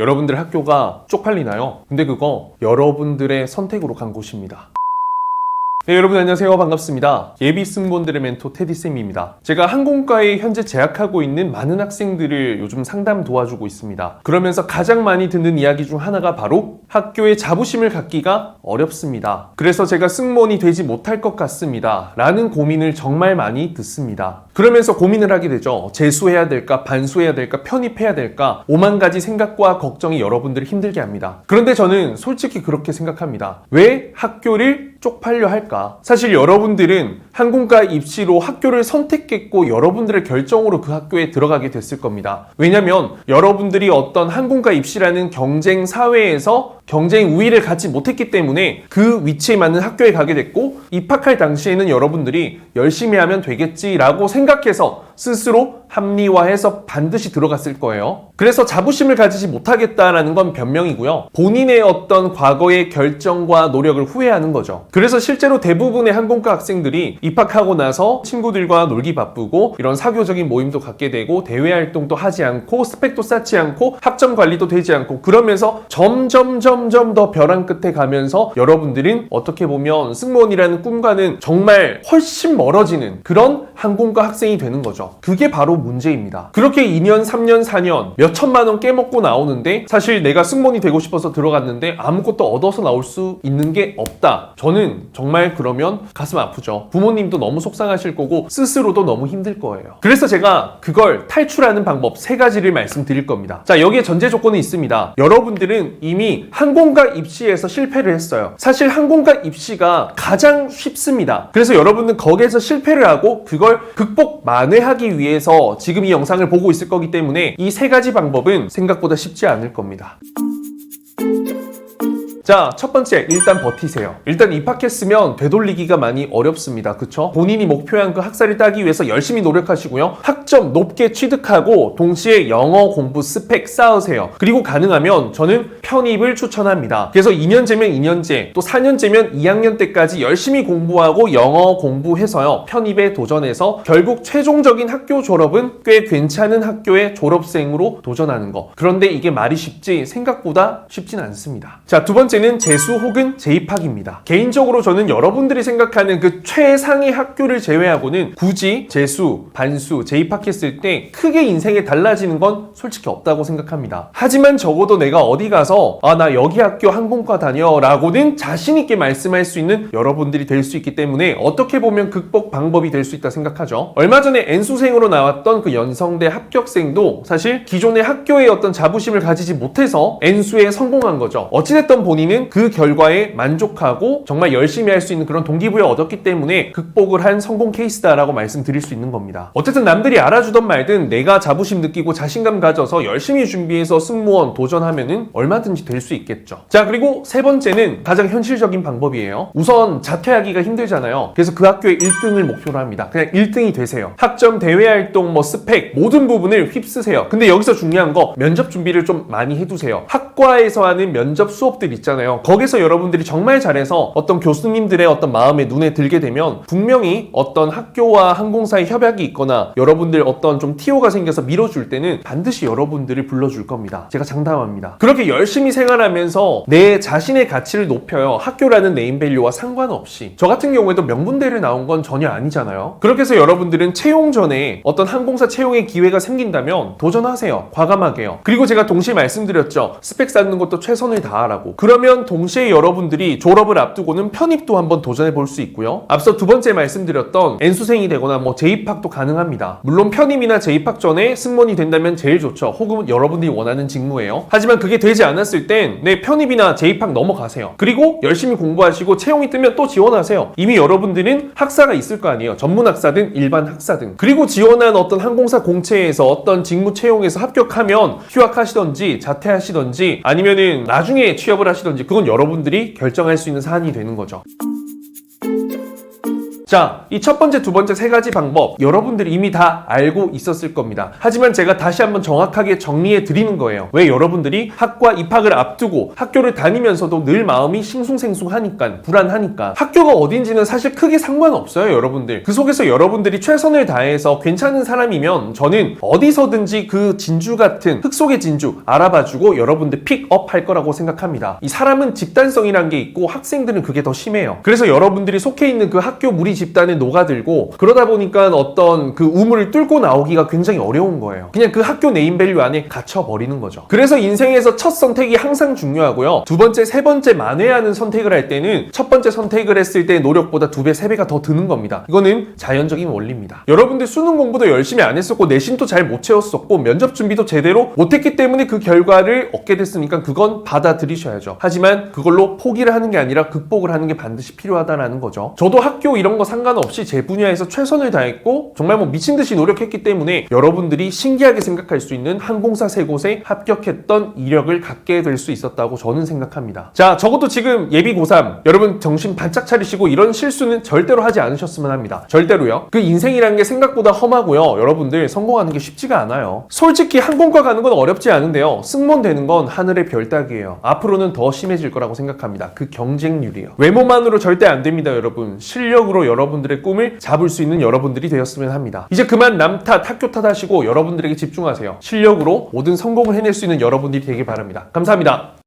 여러분들 학교가 쪽팔리나요? 근데 그거 여러분들의 선택으로 간 곳입니다. 네, 여러분 안녕하세요. 반갑습니다. 예비 승무원들의 멘토 테디쌤입니다. 제가 항공과에 현재 재학하고 있는 많은 학생들을 요즘 상담 도와주고 있습니다. 그러면서 가장 많이 듣는 이야기 중 하나가 바로 학교에 자부심을 갖기가 어렵습니다. 그래서 제가 승무원이 되지 못할 것 같습니다. 라는 고민을 정말 많이 듣습니다. 그러면서 고민을 하게 되죠. 재수해야 될까, 반수해야 될까, 편입해야 될까, 오만 가지 생각과 걱정이 여러분들을 힘들게 합니다. 그런데 저는 솔직히 그렇게 생각합니다. 왜 학교를 쪽팔려 할까? 사실 여러분들은 항공과 입시로 학교를 선택했고 여러분들의 결정으로 그 학교에 들어가게 됐을 겁니다. 왜냐면 여러분들이 어떤 항공과 입시라는 경쟁 사회에서 경쟁 우위를 갖지 못했기 때문에 그 위치에 맞는 학교에 가게 됐고 입학할 당시에는 여러분들이 열심히 하면 되겠지라고 생각해서 스스로 합리화해서 반드시 들어갔을 거예요. 그래서 자부심을 가지지 못하겠다라는 건 변명이고요. 본인의 어떤 과거의 결정과 노력을 후회하는 거죠. 그래서 실제로 대부분의 항공과 학생들이 입학하고 나서 친구들과 놀기 바쁘고 이런 사교적인 모임도 갖게 되고 대외 활동도 하지 않고 스펙도 쌓지 않고 학점 관리도 되지 않고 그러면서 점점 점점 더 벼랑 끝에 가면서 여러분들은 어떻게 보면 승무원이라는 꿈과는 정말 훨씬 멀어지는 그런 항공과 학생이 되는 거죠. 그게 바로 문제입니다. 그렇게 2년, 3년, 4년 몇 천만 원 깨먹고 나오는데 사실 내가 승무원이 되고 싶어서 들어갔는데 아무것도 얻어서 나올 수 있는 게 없다. 저는 정말 그러면 가슴 아프죠. 부모 님도 너무 속상하실 거고 스스로도 너무 힘들 거예요. 그래서 제가 그걸 탈출하는 방법 세 가지를 말씀드릴 겁니다. 자, 여기에 전제 조건이 있습니다. 여러분들은 이미 항공과 입시에서 실패를 했어요. 사실 항공과 입시가 가장 쉽습니다. 그래서 여러분은 거기에서 실패를 하고 그걸 극복 만회하기 위해서 지금 이 영상을 보고 있을 거기 때문에 이 세 가지 방법은 생각보다 쉽지 않을 겁니다. 자, 첫 번째, 일단 버티세요. 일단 입학했으면 되돌리기가 많이 어렵습니다. 그쵸? 본인이 목표한 그 학사를 따기 위해서 열심히 노력하시고요. 학점 높게 취득하고 동시에 영어 공부 스펙 쌓으세요. 그리고 가능하면 저는 편입을 추천합니다. 그래서 2년제면 2년제, 또 4년제면 2학년 때까지 열심히 공부하고 영어 공부해서요. 편입에 도전해서 결국 최종적인 학교 졸업은 꽤 괜찮은 학교의 졸업생으로 도전하는 거. 그런데 이게 말이 쉽지 생각보다 쉽진 않습니다. 자, 두 번째 는 재수 혹은 재입학입니다. 개인적으로 저는 여러분들이 생각하는 그 최상의 학교를 제외하고는 굳이 재수, 반수, 재입학했을 때 크게 인생에 달라지는 건 솔직히 없다고 생각합니다. 하지만 적어도 내가 어디 가서 아, 나 여기 학교 항공과 다녀 라고는 자신있게 말씀할 수 있는 여러분들이 될 수 있기 때문에 어떻게 보면 극복 방법이 될 수 있다 생각하죠. 얼마 전에 N수생으로 나왔던 그 연성대 합격생도 사실 기존의 학교의 어떤 자부심을 가지지 못해서 N수에 성공한 거죠. 어찌됐든 본인 은 그 결과에 만족하고 정말 열심히 할 수 있는 그런 동기부여 얻었기 때문에 극복을 한 성공 케이스다라고 말씀드릴 수 있는 겁니다. 어쨌든 남들이 알아주던 말든 내가 자부심 느끼고 자신감 가져서 열심히 준비해서 승무원 도전하면은 얼마든지 될 수 있겠죠. 자, 그리고 세 번째는 가장 현실적인 방법이에요. 우선 자퇴하기가 힘들잖아요. 그래서 그 학교의 1등을 목표로 합니다. 그냥 1등이 되세요. 학점, 대외 활동, 뭐 스펙 모든 부분을 휩쓰세요. 근데 여기서 중요한 거 면접 준비를 좀 많이 해두세요. 학 과에서 하는 면접 수업들 있잖아요. 거기서 여러분들이 정말 잘해서 어떤 교수님들의 어떤 마음에 눈에 들게 되면 분명히 어떤 학교와 항공사의 협약이 있거나 여러분들 어떤 좀 티오가 생겨서 밀어줄 때는 반드시 여러분들을 불러줄 겁니다. 제가 장담합니다. 그렇게 열심히 생활하면서 내 자신의 가치를 높여요. 학교라는 네임밸류와 상관없이. 저 같은 경우에도 명분대를 나온 건 전혀 아니잖아요. 그렇게 해서 여러분들은 채용 전에 어떤 항공사 채용의 기회가 생긴다면 도전하세요. 과감하게요. 그리고 제가 동시에 말씀드렸죠. 스펙 쌓는 것도 최선을 다하라고. 그러면 동시에 여러분들이 졸업을 앞두고는 편입도 한번 도전해 볼 수 있고요. 앞서 두 번째 말씀드렸던 N수생이 되거나 뭐 재입학도 가능합니다. 물론 편입이나 재입학 전에 승무원이 된다면 제일 좋죠. 혹은 여러분들이 원하는 직무예요. 하지만 그게 되지 않았을 땐 내 편입이나 재입학 넘어가세요. 그리고 열심히 공부하시고 채용이 뜨면 또 지원하세요. 이미 여러분들은 학사가 있을 거 아니에요. 전문 학사든 일반 학사든. 그리고 지원한 어떤 항공사 공채에서 어떤 직무 채용에서 합격하면 휴학하시던지 자퇴하시던지 아니면은 나중에 취업을 하시던지 그건 여러분들이 결정할 수 있는 사안이 되는 거죠. 자, 이 첫 번째, 두 번째 세 가지 방법 여러분들이 이미 다 알고 있었을 겁니다. 하지만 제가 다시 한번 정확하게 정리해 드리는 거예요. 왜 여러분들이 학과 입학을 앞두고 학교를 다니면서도 늘 마음이 싱숭생숭하니까 불안하니까 학교가 어딘지는 사실 크게 상관없어요, 여러분들. 그 속에서 여러분들이 최선을 다해서 괜찮은 사람이면 저는 어디서든지 그 진주 같은 흙 속의 진주 알아봐주고 여러분들 픽업 할 거라고 생각합니다. 이 사람은 집단성이란 게 있고 학생들은 그게 더 심해요. 그래서 여러분들이 속해 있는 그 학교 무리 집단에 녹아들고 그러다 보니까 어떤 그 우물을 뚫고 나오기가 굉장히 어려운 거예요. 그냥 그 학교 네임밸류 안에 갇혀버리는 거죠. 그래서 인생에서 첫 선택이 항상 중요하고요. 두 번째, 세 번째 만회하는 선택을 할 때는 첫 번째 선택을 했을 때 노력보다 두 배, 세 배가 더 드는 겁니다. 이거는 자연적인 원리입니다. 여러분들 수능 공부도 열심히 안 했었고 내신도 잘 못 채웠었고 면접 준비도 제대로 못했기 때문에 그 결과를 얻게 됐으니까 그건 받아들이셔야죠. 하지만 그걸로 포기를 하는 게 아니라 극복을 하는 게 반드시 필요하다라는 거죠. 저도 학교 이런 거 상관없이 제 분야에서 최선을 다했고 정말 뭐 미친 듯이 노력했기 때문에 여러분들이 신기하게 생각할 수 있는 항공사 세 곳에 합격했던 이력을 갖게 될 수 있었다고 저는 생각합니다. 자, 적어도 지금 예비 고3 여러분 정신 바짝 차리시고 이런 실수는 절대로 하지 않으셨으면 합니다. 절대로요. 그 인생이라는 게 생각보다 험하고요. 여러분들 성공하는 게 쉽지가 않아요. 솔직히 항공과 가는 건 어렵지 않은데요. 승무원 되는 건 하늘의 별 따기예요. 앞으로는 더 심해질 거라고 생각합니다. 그 경쟁률이요. 외모만으로 절대 안 됩니다, 여러분. 실력으로 여러분들의 꿈을 잡을 수 있는 여러분들이 되었으면 합니다. 이제 그만 남 탓, 학교 탓하시고 여러분들에게 집중하세요. 실력으로 모든 성공을 해낼 수 있는 여러분들이 되길 바랍니다. 감사합니다.